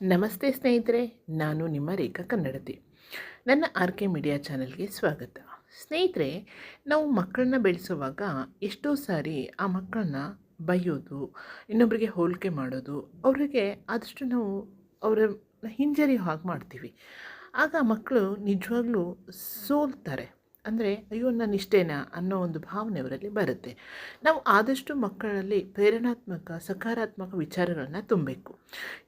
ನಮಸ್ತೆ ಸ್ನೇಹಿತರೆ, ನಾನು ನಿಮ್ಮ ರೇಖಾ ಕನ್ನಡತಿ. ನನ್ನ ಆರ್ ಕೆ ಮೀಡಿಯಾ ಚಾನಲ್ಗೆ ಸ್ವಾಗತ. ಸ್ನೇಹಿತರೆ, ನಾವು ಮಕ್ಕಳನ್ನ ಬೆಳೆಸುವಾಗ ಎಷ್ಟೋ ಸಾರಿ ಆ ಮಕ್ಕಳನ್ನ ಬೈಯೋದು ಇನ್ನೊಬ್ಬರಿಗೆ ಹೋಲಿಕೆ ಮಾಡೋದು, ಅವರಿಗೆ ಆದಷ್ಟು ನಾವು ಅವರ ಹಿಂಜರಿ ಹಾಗೆ ಮಾಡ್ತೀವಿ. ಆಗ ಮಕ್ಕಳು ನಿಜವಾಗ್ಲೂ ಸೋಲ್ತಾರೆ. ಅಂದರೆ ಅಯ್ಯೋ, ನಾನು ಇಷ್ಟೇನಾ ಅನ್ನೋ ಒಂದು ಭಾವನೆ ಅವರಲ್ಲಿ ಬರುತ್ತೆ. ನಾವು ಆದಷ್ಟು ಮಕ್ಕಳಲ್ಲಿ ಪ್ರೇರಣಾತ್ಮಕ, ಸಕಾರಾತ್ಮಕ ವಿಚಾರಗಳನ್ನು ತುಂಬಬೇಕು.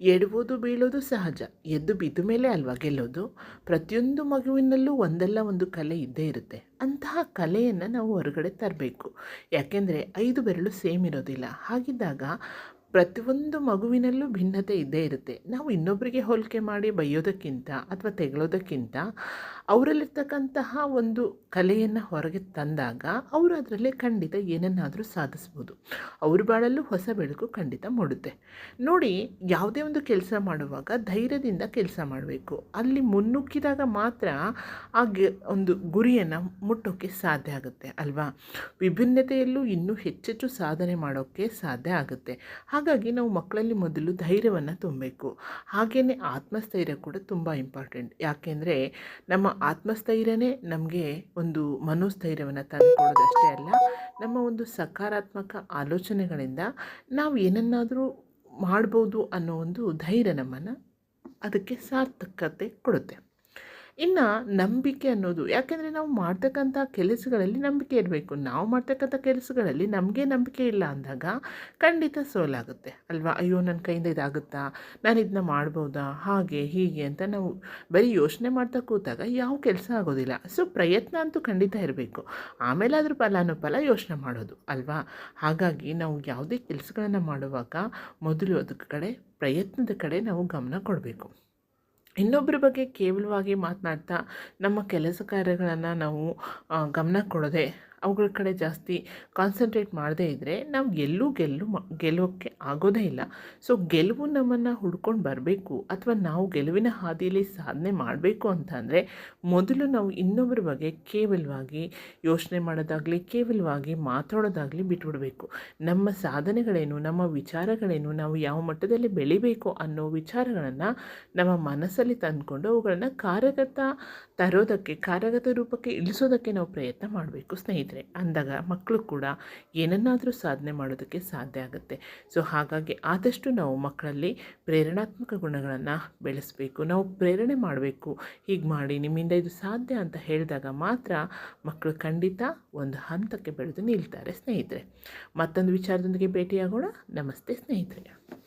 ಎಡುವುದು ಬೀಳೋದು ಸಹಜ, ಎದ್ದು ಬಿದ್ದ ಮೇಲೆ ಅಲ್ವಾ ಗೆಲ್ಲೋದು? ಪ್ರತಿಯೊಂದು ಮಗುವಿನಲ್ಲೂ ಒಂದಲ್ಲ ಒಂದು ಕಲೆ ಇದ್ದೇ ಇರುತ್ತೆ. ಅಂತಹ ಕಲೆಯನ್ನು ನಾವು ಹೊರಗಡೆ ತರಬೇಕು. ಯಾಕೆಂದರೆ ಐದು ಬೆರಳು ಸೇಮ್ ಇರೋದಿಲ್ಲ. ಹಾಗಿದ್ದಾಗ ಪ್ರತಿಯೊಂದು ಮಗುವಿನಲ್ಲೂ ಭಿನ್ನತೆ ಇದ್ದೇ ಇರುತ್ತೆ. ನಾವು ಇನ್ನೊಬ್ಬರಿಗೆ ಹೋಲಿಕೆ ಮಾಡಿ ಬೈಯೋದಕ್ಕಿಂತ ಅಥವಾ ತೆಗಳೋದಕ್ಕಿಂತ ಅವರಲ್ಲಿರ್ತಕ್ಕಂತಹ ಒಂದು ಕಲೆಯನ್ನು ಹೊರಗೆ ತಂದಾಗ ಅವರು ಅದರಲ್ಲಿ ಖಂಡಿತ ಏನನ್ನಾದರೂ ಸಾಧಿಸ್ಬೋದು. ಅವ್ರ ಬಾಳಲ್ಲೂ ಹೊಸ ಬೆಳಕು ಖಂಡಿತ ಮೂಡುತ್ತೆ. ನೋಡಿ, ಯಾವುದೇ ಒಂದು ಕೆಲಸ ಮಾಡುವಾಗ ಧೈರ್ಯದಿಂದ ಕೆಲಸ ಮಾಡಬೇಕು. ಅಲ್ಲಿ ಮುನ್ನುಗ್ಗಿದಾಗ ಮಾತ್ರ ಆ ಒಂದು ಗುರಿಯನ್ನು ಮುಟ್ಟೋಕ್ಕೆ ಸಾಧ್ಯ ಆಗುತ್ತೆ ಅಲ್ವಾ? ವಿಭಿನ್ನತೆಯಲ್ಲೂ ಇನ್ನೂ ಹೆಚ್ಚೆಚ್ಚು ಸಾಧನೆ ಮಾಡೋಕ್ಕೆ ಸಾಧ್ಯ ಆಗುತ್ತೆ. ಹಾಗಾಗಿ ನಾವು ಮಕ್ಕಳಲ್ಲಿ ಮೊದಲು ಧೈರ್ಯವನ್ನು ತುಂಬಬೇಕು. ಹಾಗೆಯೇ ಆತ್ಮಸ್ಥೈರ್ಯ ಕೂಡ ತುಂಬ ಇಂಪಾರ್ಟೆಂಟ್ ಯಾಕೆಂದರೆ ನಮ್ಮ ಆತ್ಮಸ್ಥೈರ್ಯನೇ ನಮಗೆ ಒಂದು ಮನೋಸ್ಥೈರ್ಯವನ್ನು ತಂದುಕೊಡೋದಷ್ಟೇ ಅಲ್ಲ, ನಮ್ಮ ಒಂದು ಸಕಾರಾತ್ಮಕ ಆಲೋಚನೆಗಳಿಂದ ನಾವು ಏನನ್ನಾದರೂ ಮಾಡ್ಬೋದು ಅನ್ನೋ ಒಂದು ಧೈರ್ಯ ನಮ್ಮನ್ನು ಅದಕ್ಕೆ ಸಾರ್ಥಕತೆ ಕೊಡುತ್ತೆ. ಇನ್ನು ನಂಬಿಕೆ ಅನ್ನೋದು, ಯಾಕೆಂದರೆ ನಾವು ಮಾಡ್ತಕ್ಕಂಥ ಕೆಲಸಗಳಲ್ಲಿ ನಂಬಿಕೆ ಇರಬೇಕು. ನಾವು ಮಾಡ್ತಕ್ಕಂಥ ಕೆಲಸಗಳಲ್ಲಿ ನಮಗೆ ನಂಬಿಕೆ ಇಲ್ಲ ಅಂದಾಗ ಖಂಡಿತ ಸೋಲಾಗುತ್ತೆ. ಅಲ್ವಾ? ಅಯ್ಯೋ ನನ್ನ ಕೈಯಿಂದ ಇದಾಗುತ್ತಾ? ನಾನು ಇದನ್ನ ಮಾಡ್ಬೋದಾ? ಹಾಗೆ, ಹೀಗೆ ಅಂತ ನಾವು ಬರೀ ಯೋಚನೆ ಮಾಡ್ತಾ ಕೂತಾಗ ಯಾವ ಕೆಲಸ ಆಗೋದಿಲ್ಲ. ಸೊ, ಪ್ರಯತ್ನ ಅಂತೂ ಖಂಡಿತ ಇರಬೇಕು. ಆಮೇಲೆ ಅದ್ರ ಫಲಾನುಫಲ ಯೋಚನೆ ಮಾಡೋದು, ಅಲ್ವಾ? ಹಾಗಾಗಿ ನಾವು ಯಾವುದೇ ಕೆಲಸಗಳನ್ನು ಮಾಡುವಾಗ ಮೊದಲು ಅದಕ್ಕೆ ಕಡೆ, ಪ್ರಯತ್ನದ ಕಡೆ ನಾವು ಗಮನ ಕೊಡಬೇಕು. ಇನ್ನೊಬ್ಬರ ಬಗ್ಗೆ ಕೇವಲವಾಗಿ ಮಾತನಾಡ್ತಾ ನಮ್ಮ ಕೆಲಸ ಕಾರ್ಯಗಳನ್ನು ನಾವು ಗಮನ ಕೊಡದೆ ಅವುಗಳ ಕಡೆ ಜಾಸ್ತಿ ಕಾನ್ಸಂಟ್ರೇಟ್ ಮಾಡದೇ ಇದ್ದರೆ ನಾವು ಎಲ್ಲೂ ಗೆಲ್ಲು ಗೆಲ್ಲೋಕ್ಕೆ ಆಗೋದೇ ಇಲ್ಲ. ಸೊ ಗೆಲುವು ನಮ್ಮನ್ನು ಹುಡ್ಕೊಂಡು ಬರಬೇಕು ಅಥವಾ ನಾವು ಗೆಲುವಿನ ಹಾದಿಯಲ್ಲಿ ಸಾಧನೆ ಮಾಡಬೇಕು ಅಂತ ಅಂದರೆ ಮೊದಲು ನಾವು ಇನ್ನೊಬ್ಬರ ಬಗ್ಗೆ ಕೇವಲವಾಗಿ ಯೋಚನೆ ಮಾಡೋದಾಗಲಿ, ಕೇವಲವಾಗಿ ಮಾತಾಡೋದಾಗಲಿ ಬಿಟ್ಬಿಡಬೇಕು. ನಮ್ಮ ಸಾಧನೆಗಳೇನು, ನಮ್ಮ ವಿಚಾರಗಳೇನು, ನಾವು ಯಾವ ಮಟ್ಟದಲ್ಲಿ ಬೆಳಿಬೇಕು ಅನ್ನೋ ವಿಚಾರಗಳನ್ನು ನಮ್ಮ ಮನಸ್ಸಲ್ಲಿ ತಂದುಕೊಂಡು ಅವುಗಳನ್ನು ಕಾರ್ಯಗತ ತರೋದಕ್ಕೆ, ಕಾರ್ಯಗತ ರೂಪಕ್ಕೆ ಇಳಿಸೋದಕ್ಕೆ ನಾವು ಪ್ರಯತ್ನ ಮಾಡಬೇಕು ಸ್ನೇಹಿತರೆ. ಅಂದಾಗ ಮಕ್ಕಳು ಕೂಡ ಏನನ್ನಾದರೂ ಸಾಧನೆ ಮಾಡೋದಕ್ಕೆ ಸಾಧ್ಯ ಆಗುತ್ತೆ. ಸೊ ಹಾಗಾಗಿ ಆದಷ್ಟು ನಾವು ಮಕ್ಕಳಲ್ಲಿ ಪ್ರೇರಣಾತ್ಮಕ ಗುಣಗಳನ್ನು ಬೆಳೆಸಬೇಕು. ನಾವು ಪ್ರೇರಣೆ ಮಾಡಬೇಕು. ಹೀಗೆ ಮಾಡಿ ನಿಮ್ಮಿಂದ ಇದು ಸಾಧ್ಯ ಅಂತ ಹೇಳಿದಾಗ ಮಾತ್ರ ಮಕ್ಕಳು ಖಂಡಿತ ಒಂದು ಹಂತಕ್ಕೆ ಬೆಳೆದು ನಿಲ್ತಾರೆ ಸ್ನೇಹಿತರೆ. ಮತ್ತೊಂದು ವಿಚಾರದೊಂದಿಗೆ ಭೇಟಿಯಾಗೋಣ. ನಮಸ್ತೆ ಸ್ನೇಹಿತರೆ.